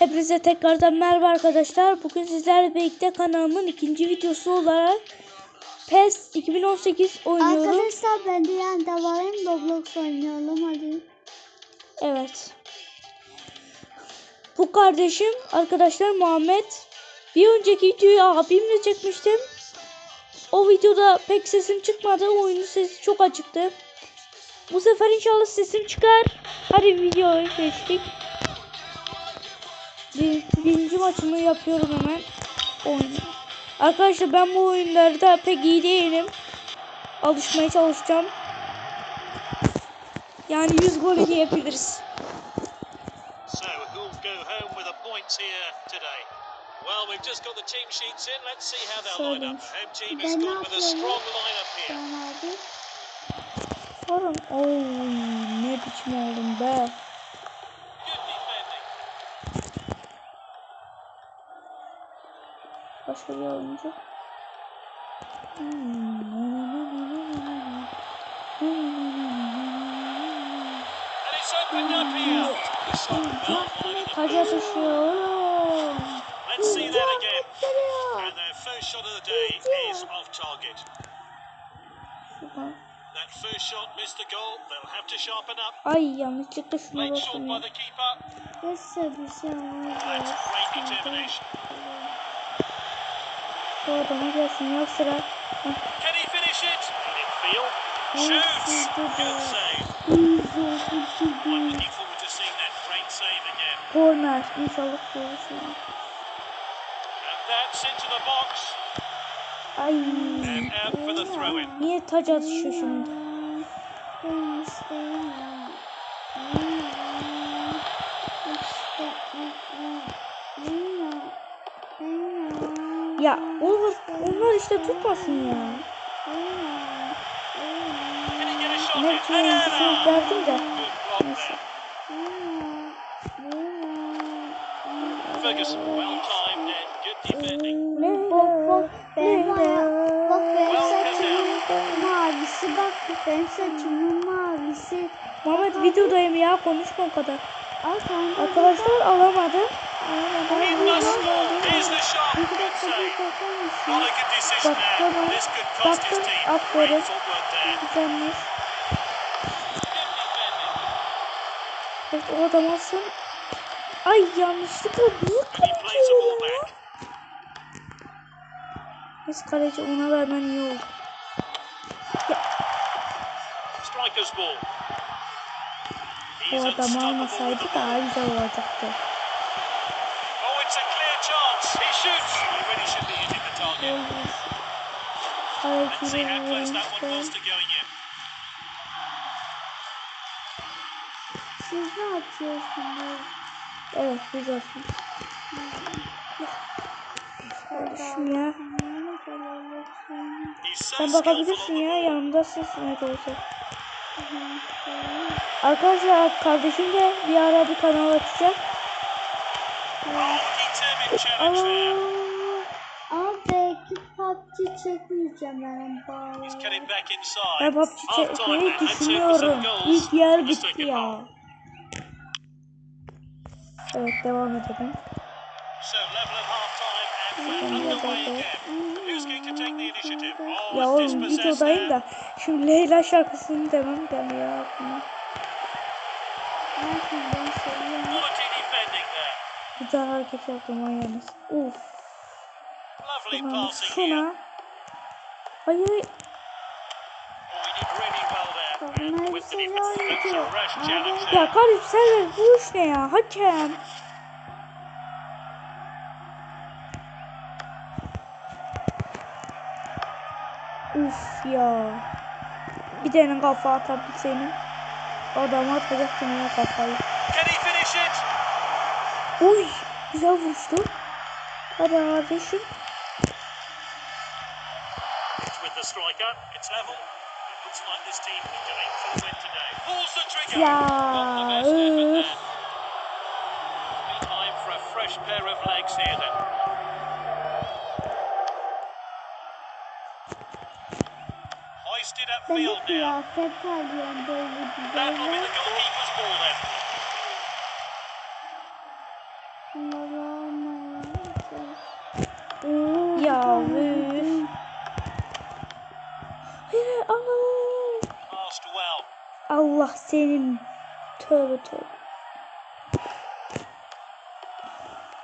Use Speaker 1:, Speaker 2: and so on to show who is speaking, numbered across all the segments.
Speaker 1: Hepinize tekrardan merhaba arkadaşlar. Bugün sizlerle birlikte kanalımın ikinci videosu olarak PES 2018 oynuyorum.
Speaker 2: Arkadaşlar ben de yanında varım Roblox oynayalım hadi.
Speaker 1: Evet. Bu kardeşim arkadaşlar Muhammed. Bir önceki videoyu abimle çekmiştim. O videoda pek sesim çıkmadı. Oyunun sesi çok açıktı. Bu sefer inşallah sesim çıkar. Hadi videoyu geçtik. Bir, birinci maçımı yapıyorum hemen. Oyun. Arkadaşlar ben bu oyunlarda pek iyi değilim. Alışmaya çalışacağım. Yani 100 gol diyebiliriz.
Speaker 3: So, who'll go home with the points here today? Well, we've just got the team sheets in. Let's see how they'll line up. Home team has
Speaker 2: Ben ne
Speaker 3: gone with a here.
Speaker 1: Oğlum oy ne biçim oldum be.
Speaker 3: Good defending.
Speaker 1: Başka bir oyuncu.
Speaker 3: And it's opened up here. The shot well wide of the
Speaker 1: Taca düşüyor oğlum.
Speaker 3: Let's see that again. And their first shot of the day is off target. That first shot missed the goal. They'll have to sharpen up.
Speaker 1: Ay yanlışlıkla şuna
Speaker 3: Late shot
Speaker 1: bastım
Speaker 3: by the keeper.
Speaker 2: Nasıl bir şey.
Speaker 3: That's great determination.
Speaker 1: Şu adama gelsin ya sıra.
Speaker 3: Again.
Speaker 1: Korner. İnşallah
Speaker 3: box.
Speaker 1: Ay. Niye taca düşüyor şimdi? Ya olur. Onlar işte tutmasın ya. Oyuncusu
Speaker 3: out.
Speaker 1: derdim de. Neyse.
Speaker 3: Ferguson, well timed and good defending.
Speaker 2: Bak bak ben saçımın mavisi mavisi.
Speaker 1: Muhammed videodayım ya konuşma o kadar.
Speaker 2: Al.
Speaker 1: Arkadaşlar alamadı.
Speaker 3: He must score. Here's the shot. Good save. Not a good decision there. This could cost his team. Great footwork there.
Speaker 1: Evet o adam alsın. Ay yanlışlıkla niye kapatıyorum ya? Neyse kaleci ona vermen iyi oldu.
Speaker 3: Ball.
Speaker 1: O adam almasaydı daha güzel olacaktı.
Speaker 3: Oh, it's a clear chance. He shoots. He really should be hitting the target.
Speaker 1: Olmaz.
Speaker 3: Let's see how
Speaker 1: Kaleciyle
Speaker 3: close that one was
Speaker 1: vurmuştu.
Speaker 3: to going in.
Speaker 2: Siz ne yapıyorsunuz?
Speaker 1: Evet güzelsin. Kardeşim ya. Sen bakabilirsin ya
Speaker 3: ball.
Speaker 1: yanımdasın ne de olsa. Arkadaşlar kardeşim de bir ara bir kanal açacak.
Speaker 3: Oh, determined challenge there.
Speaker 2: Ama belki PUBG çekmeyeceğim ben
Speaker 3: inside.
Speaker 1: Ben PUBG çekmeyi düşünüyorum. İlk yer bitti ya. Evet devam edelim.
Speaker 3: Oh,
Speaker 1: Ya
Speaker 3: a
Speaker 1: oğlum
Speaker 3: there.
Speaker 1: da şimdi Leyla şarkısını demem geliyor aklıma.
Speaker 3: There.
Speaker 1: Güzel hareket yaptım ayağınız. Uf.
Speaker 3: Lovely
Speaker 1: Şuna. Hayır. Ya kardeşim sen bu iş ne ya? Hakem. Uf ya. Bir tane kafa atabilseydim. Adamı atacaktım ya kafayı. Uy. Güzel vuruştu. Hadi kardeşim.
Speaker 3: Striker. It's level. It looks like this team is going for the win today. Pulls the trigger. Not the Be time for a fresh pair of legs here then. Hoisted upfield now.
Speaker 1: Allah senin. Tövbe tövbe.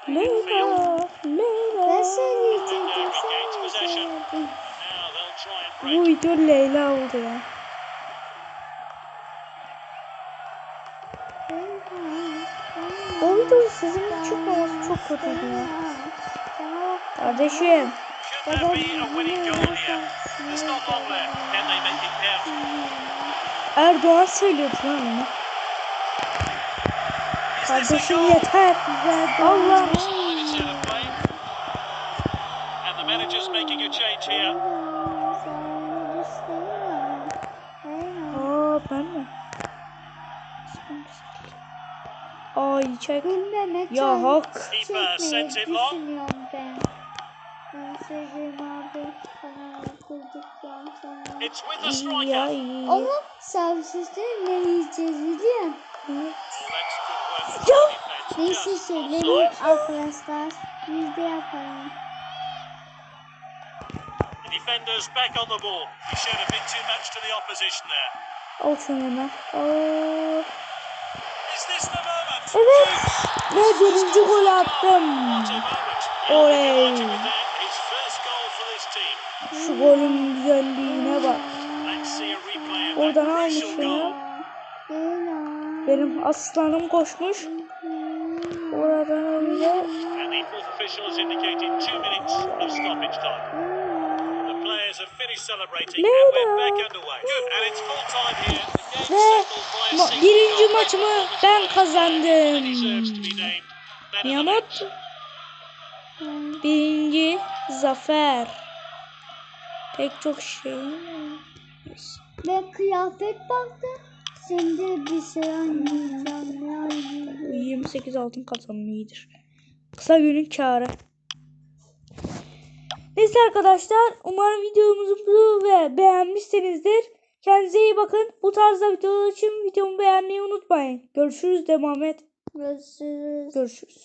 Speaker 1: Leyla,
Speaker 2: Ben
Speaker 1: Leyla.
Speaker 2: söyleyecektim.
Speaker 3: Regains possession.
Speaker 2: Sen
Speaker 3: and
Speaker 1: Bu video Leyla oldu ya. O videonun sesinin çıkmaması çok kötüydü ya. Kardeşim.
Speaker 3: Could
Speaker 1: Erdoğan söylüyordu lan onu. Kardeşim yeter. Allah.
Speaker 3: Manager's making a change here.
Speaker 1: Aa ben mi? Ay çek. Ya hak.
Speaker 3: Keeper sends it long.
Speaker 2: Kanal kurduktan sonra.
Speaker 1: Ya iyi.
Speaker 2: Ama serviste ne yiyeceğiz biliyor musun?
Speaker 3: Oh,
Speaker 2: Neyse
Speaker 3: offside.
Speaker 2: arkadaşlar. Biz de yapalım.
Speaker 3: The defender's back on the ball. He showed a bit too much to the opposition there. Is this the moment?
Speaker 1: Evet. Ve birinci gol attım. Oley.
Speaker 3: He'll be delighted with that. His first goal for this team.
Speaker 1: Şu golün güzelliğine bak. Oradan
Speaker 3: that
Speaker 1: almış
Speaker 3: crucial
Speaker 1: ya.
Speaker 3: goal.
Speaker 1: Benim aslanım koşmuş. Oradan öyle. Ve ma- birinci maçımı ben kazandım.
Speaker 3: deserves to be named man of the
Speaker 1: Yamut.
Speaker 3: match.
Speaker 1: Birinci zafer. Pek çok şey.
Speaker 2: Ve kıyafet baktım. Şimdi bir şey oynayacağım?
Speaker 1: 28 altın kazanım iyidir. Kısa günün karı. Neyse arkadaşlar umarım videomuzu ve beğenmişsinizdir. Kendinize iyi bakın. Bu tarzda videolar için videomu beğenmeyi unutmayın. Görüşürüz de Mehmet.
Speaker 2: Görüşürüz.
Speaker 1: Görüşürüz.